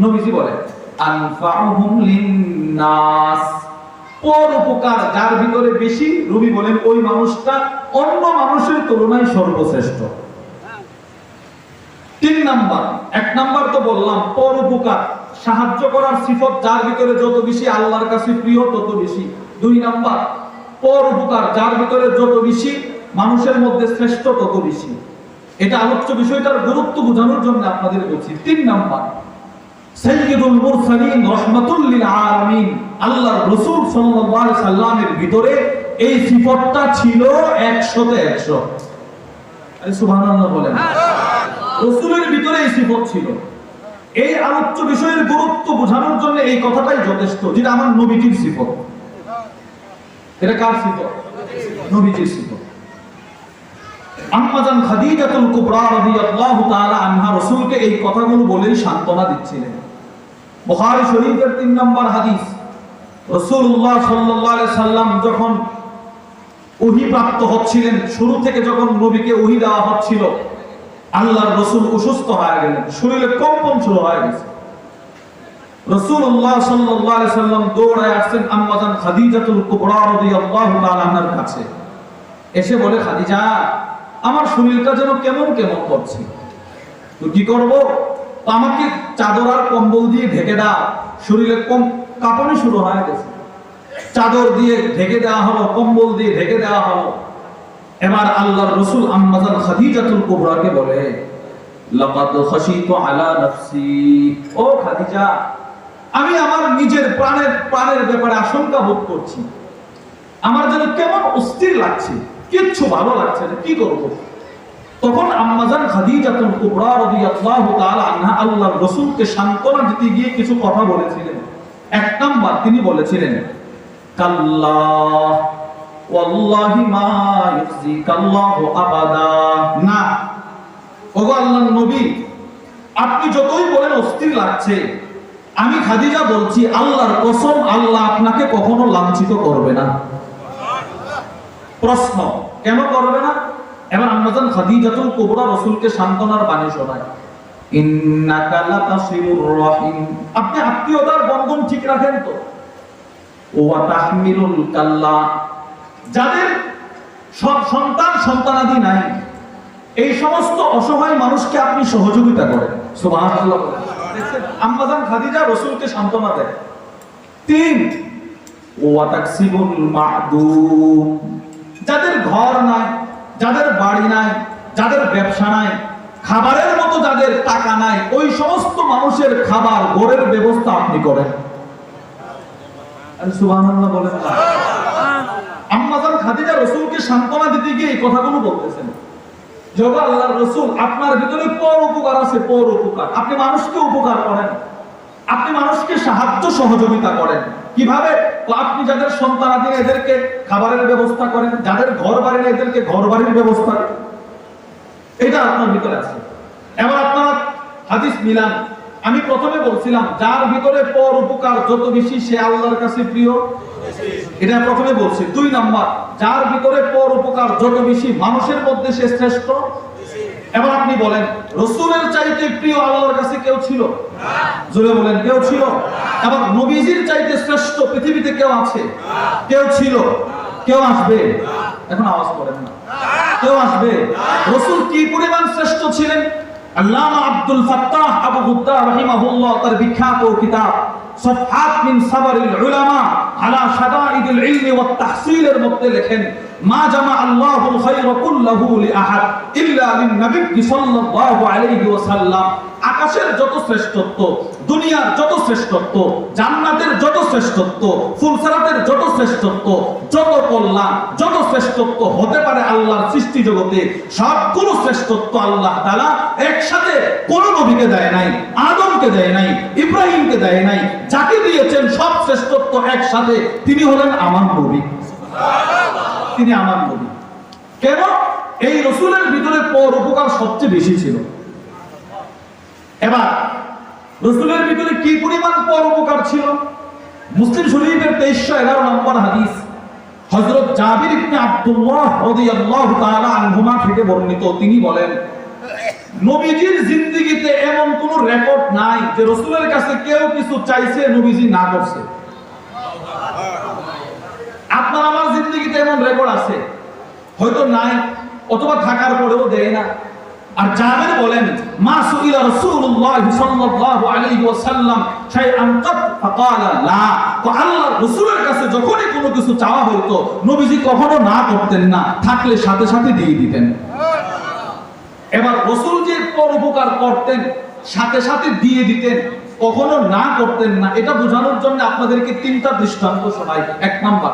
নবীজি আনফাউহুম যার ভিতরে বেশি? রবি বলেন, ওই মানুষটা অন্য মানুষের তুলনায় সর্বশ্রেষ্ঠ। তিন নাম্বার, এক নাম্বার তো বললাম সাহায্য করার সিফত যার ভিতরে যত বেশি, আল্লাহর কাছে প্রিয় তত বেশি। দুই নাম্বার, পর উপকার যার ভিতরে যত বেশি, মানুষের মধ্যে শ্রেষ্ঠ তত বেশি। এটা আলোচ্য বিষয়টার গুরুত্ব বোঝানোর জন্য আপনাদের বলছি। তিন নাম্বার সাইয়্যিদুল মুরসালিন আলামিন। আল্লাহর রাসূল সাল্লাল্লাহু আলাইহি সাল্লামের ভিতরে এই ছিল 100 তে 100 আরে সুবহানাল্লাহ বলেন। রসুলের ভিতরে এই ছিল। এই আলোচ্য বিষয়ের গুরুত্ব বোঝানোর জন্য এই কথাটাই যথেষ্ট, যেটা আমার নবীজির সিফত। এটা কার সিফত? নবীজির সিফত। আম্মাজান খাদিজাতুল কুবরা রাদিয়াল্লাহু তাআলা আনহা রাসূলকে এই কথাগুলো বলেই সান্ত্বনা দিচ্ছিলেন। বুখারী শরীফের 3 নম্বর হাদিস। রাসূলুল্লাহ সাল্লাল্লাহু আলাইহি সাল্লাম যখন ওহী প্রাপ্ত হচ্ছিলেন, শুরু থেকে যখন নবীকে ওহী দেওয়া হচ্ছিল, আল্লাহর রসুল অসুস্থ হয়ে গেলেন, শরীরে কম্পন শুরু হয়ে গেছে। রসুল্লাহ আলাইহি সাল্লাম দৌড়ায় আসছেন আম্মাজান খাদিজাতুল কুবরা রাদিয়াল্লাহু তাআলা আনহার কাছে। এসে বলে, খাদিজা, আমার শরীরটা যেন কেমন কেমন করছে? তো কি করব? তো আমাকে চাদর আর কম্বল দিয়ে ঢেকে দাও শরীরে কম কাঁপনি শুরু হয়ে গেছে। চাদর দিয়ে ঢেকে দেওয়া হলো, কম্বল দিয়ে ঢেকে দেওয়া হলো। এবার আল্লাহর রসুল আম্মাজান খাদিজাতুল কুবরাকে বলে, লাকাদ খাশিতু আলা নাফসি। ও খাদিজা, আমি আমার নিজের প্রাণের প্রাণের ব্যাপারে আশঙ্কা বোধ করছি। আমার যেন কেমন অস্থির লাগছে, কিচ্ছু ভালো লাগছে না, কি করব? তখন আম্মাজান খাদিজাতুল কুবরা রাদিয়াল্লাহু তাআলা আনহা আল্লাহর রাসূলকে সান্ত্বনা দিতে গিয়ে কিছু কথা বলেছিলেন। এক নাম্বার তিনি বলেছিলেন কাল্লাহ ওয়াল্লাহি মা ইউযিকাল্লাহু আবাদা। না। ওগো আল্লাহর নবী আপনি যতই বলেন অস্থির লাগছে। আমি খাদিজা বলছি আল্লাহর কসম আল্লাহ আপনাকে কখনো লাঞ্ছিত করবে না। প্রশ্ন কেন করবে না? এবার আম্মাজান খাদিজাতুল কুবরা রাসূলকে সান্ত্বনার বাণী শোনায়। আপনি আত্মীয়তার বন্ধন ঠিক রাখেন তো। কাল্লা। যাদের সব সন্তান সন্তানাদি নাই, এই সমস্ত অসহায় মানুষকে আপনি সহযোগিতা করেন। আম্মাজান খাদিজা রাসূলকে সান্ত্বনা দেয়। তিন যাদের ঘর নাই যাদের বাড়ি নাই যাদের ব্যবসা নাই খাবারের মতো যাদের টাকা নাই ওই সমস্ত মানুষের খাবার ঘরের ব্যবস্থা আপনি করেন। বলেন না। আম্মাজান খাদিজা রসুলকে সান্ত্বনা দিতে গিয়ে এই কথাগুলো বলতেছেন। জবা আল্লাহর রসুল আপনার ভিতরে পর উপকার আছে পর উপকার। আপনি মানুষকে উপকার করেন। আপনি মানুষকে সাহায্য সহযোগিতা করেন। কীভাবে? আপনি যাদের সন্তান আদি এদেরকে খাবারের ব্যবস্থা করেন, যাদের ঘর বাড়ি এদেরকে ঘর বাড়ির ব্যবস্থা এটা আপনার ভিতরে আছে। এবার আপনারা হাদিস মিলান। আমি প্রথমে বলছিলাম, যার ভিতরে পর উপকার যত বেশি, সে আল্লাহর কাছে প্রিয়। এটা প্রথমে বলছি। দুই নাম্বার, যার ভিতরে পর উপকার যত বেশি, মানুষের মধ্যে সে শ্রেষ্ঠ। এবার আপনি বলেন, রসুলের চাইতে প্রিয় আল্লাহর কাছে কেউ ছিল? জোরে বলেন, কেউ ছিল? এবার নবীজির চাইতে শ্রেষ্ঠ পৃথিবীতে কেউ আছে? কেউ ছিল? কেউ আসবে? এখন আওয়াজ করেন না। কেউ আসবে? রসুল কি পরিমাণ শ্রেষ্ঠ ছিলেন? আল্লামা আব্দুল ফাত্তাহ আবু হুদ্দা রাহিমাহুল্লাহ তার বিখ্যাত কিতাব। মিন উলামা আলা শাদাইদিল ইলমি ওয়াত তাহসিলের মধ্যে লেখেন, মা জামা কুল্লাহু লি আহাদ ইল্লা লিন সাল্লাল্লাহু আলাইহি ওয়াসাল্লাম। আকাশের যত শ্রেষ্ঠত্ব, দুনিয়ার যত শ্রেষ্ঠত্ব, জান্নাতের যত শ্রেষ্ঠত্ব, ফুলসারাতের যত শ্রেষ্ঠত্ব, যত কল্যাণ, যত শ্রেষ্ঠত্ব হতে পারে আল্লাহর সৃষ্টি জগতে, সবগুলো শ্রেষ্ঠত্ব আল্লাহ তাআলা একসাথে কোন নবীকে দেয় নাই, আদমকে দেয় নাই, ইব্রাহিম ইব্রাহিমকে দেয় নাই। যাকে দিয়েছেন সব শ্রেষ্ঠত্ব একসাথে, তিনি হলেন আমার নবী। তিনি আমার নবী। কেন? এই রসুলের ভিতরে পর উপকার সবচেয়ে বেশি ছিল। এবার, রসুলের ভিতরে কি পরিমাণ পর উপকার ছিল? মুসলিম শরীফের তেইশশো এগারো নম্বর হাদিস, হযরত জাবির ইবনে আব্দুল্লাহ রাদিয়াল্লাহু তাআলা আনহুমা থেকে বর্ণিত। তিনি বলেন নবীজির জিন্দেগিতে এমন কোন রেকর্ড নাই যে রসুলের কাছে কেউ কিছু চাইছে, নবীজি না করছে। আপনার আমার জিন্দগিতে এমন রেকর্ড আছে। হয়তো নাই, অথবা থাকার পরেও দেয় না। আর জাবের বলেন, মা সুইলা রাসূলুল্লাহ সাল্লাল্লাহু আলাইহি ওয়াসাল্লাম শাইআন কাত ফাকালা লা। তো আল্লাহ রাসূলের কাছে যখনই কোনো কিছু চাওয়া হতো নবীজি কখনো না করতেন না, থাকলে সাথে সাথে দিয়ে দিতেন। এবার রসুল যে পর উপকার করতেন সাথে সাথে দিয়ে দিতেন কখনো না করতেন না এটা বোঝানোর জন্য আপনাদেরকে তিনটা দৃষ্টান্ত শোনাই এক নাম্বার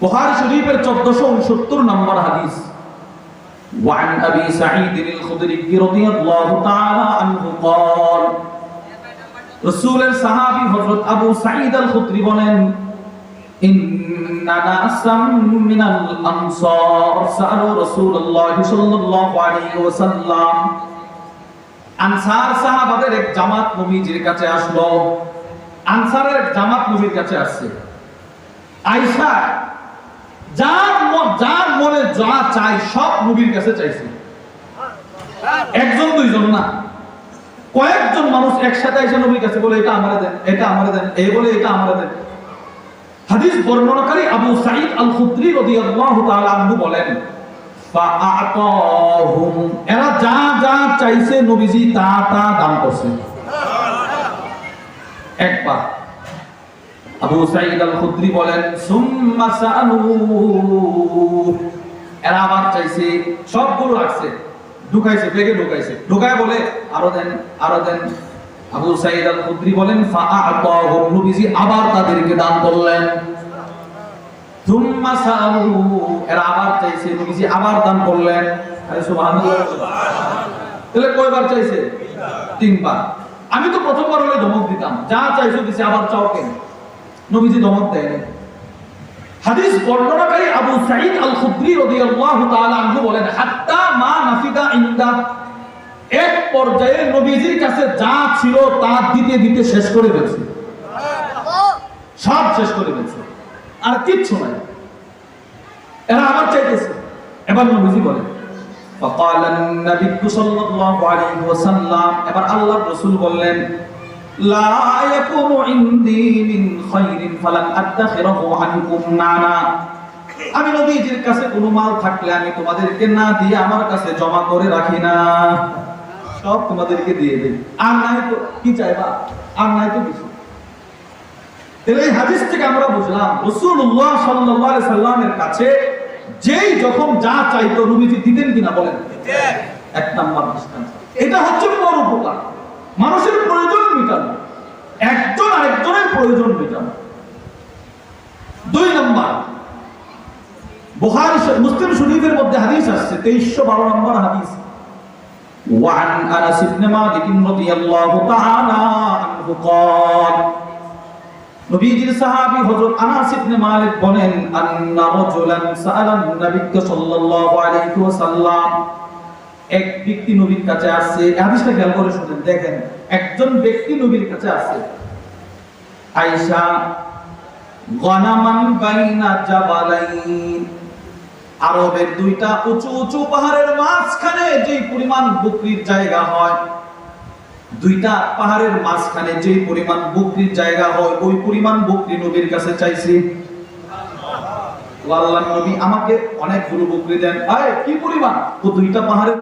বুখারী শরীফের 1469 নম্বর হাদিস وعن ابي سعيد الخدري رضي الله تعالى عنه قال রসুলের সাহাবী হযরত আবু সাঈদ আল খুদরি বলেন ইন্না নাসাম মিনাল আনসার সালু রাসূলুল্লাহ সাল্লাল্লাহু আলাইহি ওয়াসাল্লাম। আনসার সাহাবাদের এক জামাত নবীজির কাছে আসলো। আনসারের এক জামাত নবীর কাছে আসছে। আয়েশা, যার যার মনে যা চাই সব নবীর কাছে চাইছে। একজন, দুইজন না। কয়েকজন মানুষ একসাথে এসে নবীর কাছে বলে, এটা আমারে দেন, এটা আমারে দেন এই বলে, এটা আমারে দেন। হাদিস বর্ণনাকারী আবু সাঈদ আল খুদরি রাদিয়াল্লাহু তাআলা আনহু বলেন, ফাআতাহুম, এরা যা যা চাইছে নবীজি তা তা দান করছে। একবার আবু সাঈদ আল খুদরি বলেন, সুম্মা সালু এরা আবার চাইছে, সবগুলো রাখছে, ঢুকাইছে ব্যাগে ঢুকাইছে। ঢুকায় বলে, আরও দেন আরও দেন। আবু সাঈদ আল খুদরি বলেন ফাআতাহুম নবীজি, আবার তাদেরকে দান করলেন। সুম্মা সালু এরা আবার চাইছে নবীজি, আবার দান করলেন। আরে সুবহানাল্লাহ। তাহলে কয়বার চাইছে? তিনবার। আমি তো প্রথমবার হলে ধমক দিতাম। যা চাইছো দিছে, আবার চাও কেন? নবীজি ধমক দেয় হাদিস বর্ণনাকারী আবু সাঈদ আল খুদরি রাদিয়াল্লাহু তাআলা আনহু বলেন, হাত্তা মা নাফিদা ইনদা পর্যায়ে নবীজির কাছে যা ছিল তা দিতে দিতে শেষ করে ফেলছে সব শেষ করে ফেলছে আর কিচ্ছু নাই এরা আবার চাইতেছে এবার নবীজি বলেন فقال النبي صلى الله عليه وسلم এবার আল্লাহর রাসূল বললেন لا يكون عندي من خير فلن ادخره عنكم নানা আমি নবীজির কাছে কোনো মাল থাকলে আমি তোমাদেরকে না দিয়ে আমার কাছে জমা করে রাখি না সব তোমাদেরকে দিয়ে দেই। আর নাই তো কি চাইবা? আর নাই তো কিছু। তাহলে এই হাদিস থেকে আমরা বুঝলাম, রাসূলুল্লাহ সাল্লাল্লাহু আলাইহি সাল্লামের কাছে যেই যখন যা নবীজি দিতেন কিনা বলেন। এক এটা হচ্ছে মানুষের প্রয়োজন মেটানো। একজন আরেকজনের প্রয়োজন মেটানো। দুই নাম্বার, বুখারী মুসলিম শরীফের মধ্যে হাদিস আসছে 2312 নম্বর হাদিস। وعن انس بن مالك رضي الله تعالى عنه قال নবীজির সাহাবী হযরত আনাস ইবনে মালিক বলেন আন্না রাজুলান সাআলান নবীকে সাল্লাল্লাহু আলাইহি ওয়াসাল্লাম এক ব্যক্তি নবীর কাছে আসছে এই হাদিসটা খেয়াল করে শুনেন দেখেন একজন ব্যক্তি নবীর কাছে আসছে আয়েশা গনামান বাইনা জাবালাইন আরবের দুইটা উঁচু উঁচু পাহাড়ের মাঝখানে যে পরিমাণ বকরির জায়গা হয়, দুইটা পাহাড়ের মাঝখানে যে পরিমাণ বকরির জায়গা হয়, ওই পরিমাণ বকরি নবীর কাছে চাইছি। আল্লাহ নবী আমাকে অনেকগুলো বকরি দেন। আয় কি পরিমাণ? ও দুইটা পাহাড়ের